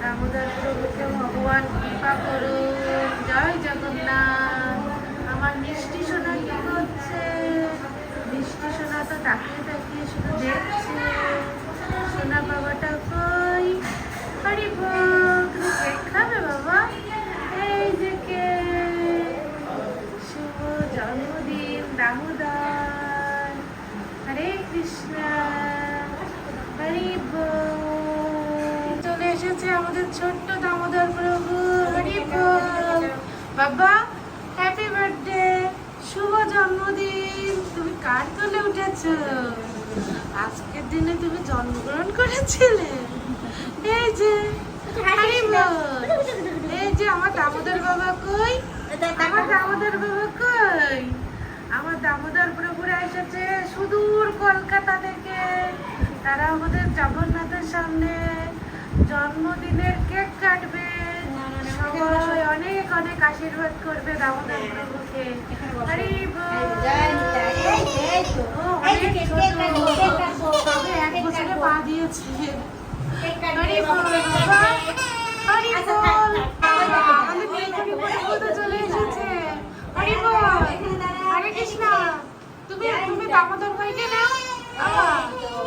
দামোদর প্রভুকে ভগবান কৃপা করুন জয় জগন্নাথ আমার মিষ্টি সোনা কি করছে মিষ্টি সোনা তো তাকিয়ে তাকিয়ে শুধু দেখছে। সোনা বাবাটা কই? হরি ভোগ। খাবে বাবা এই যে কেক শুভ জন্মদিন দামোদর হরে কৃষ্ণ এসেছে আমাদের ছোট্ট দামোদর প্রভু বাবা হ্যাপি বার্থডে শুভ জন্মদিন। তুমি কার তোলে উঠেছ? আজকের দিনে তুমি জন্মগ্রহণ করেছিলে। এই যে এই যে, আমার দামোদর বাবা কই? আমার দামোদর বাবা কই? আমার দামোদর প্রভুরা এসেছে সুদূর কলকাতা থেকে। তারা আমাদের জগন্নাথের সামনে জন্মদিনের কেক কাটবে সবাই অনেক অনেক আশীর্বাদ করবে দামোদর প্রভুকে হরি বল। ও, অনেক ছোট। তবে এক বছরে পা দিয়েছে হরি বল হরি বল। আমাদের নীলকণি প্রভু চলে এসেছে। হরি বল। হরে কৃষ্ণ। তুমি তুমি দামোদর ভাইকে নাও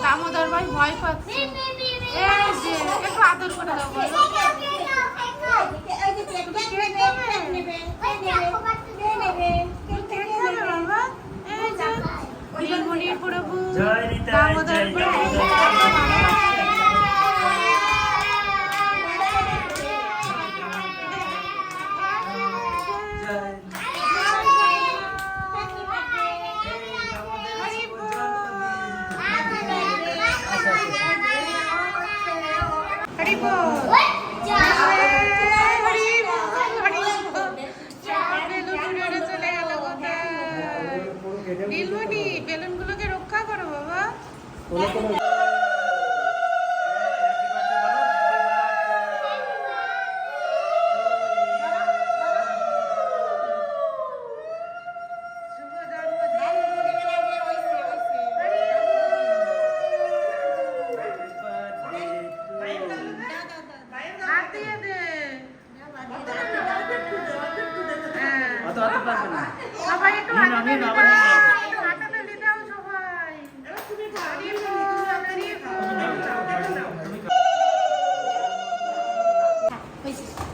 দামোদর ভাই ভয় পাচ্ছে দামোদর প্রভু জয় হরি বল হরি বল হরি বল বেলুন উড়ে চলে গেল কোথায় নীলমণি বেলুনগুলোকে রক্ষা করো বাবা শুভ জন্মদিন হরি বল। হাত দিয়ে দে হ্যাঁ। অত অত পারবে না। সবাই একটু নিন,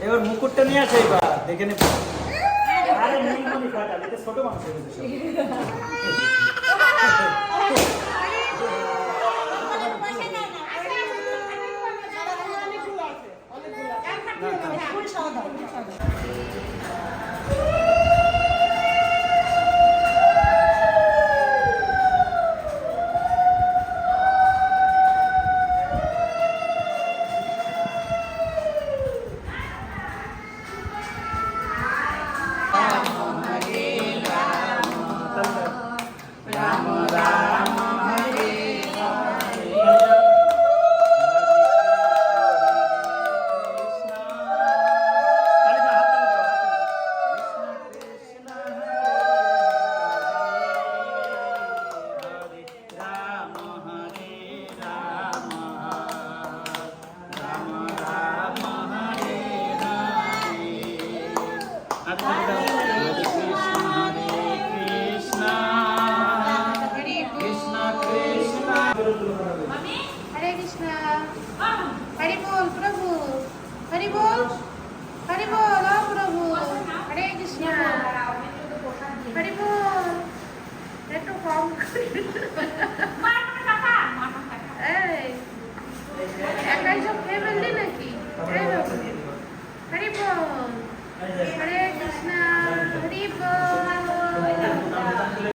এবার মুকুটটা নিয়ে আসে এবার দেখে নে। আরে নীলমণি ফাটা এটা ছোট মানুষ হয়েছে সব। হরি বল, প্রভু। হরি বল হরি বল, ও প্রভু। হরে কৃষ্ণ। হরি বল। একটু কম একাই সব খেয়ে ফেললি নাকি হরি বল। হরে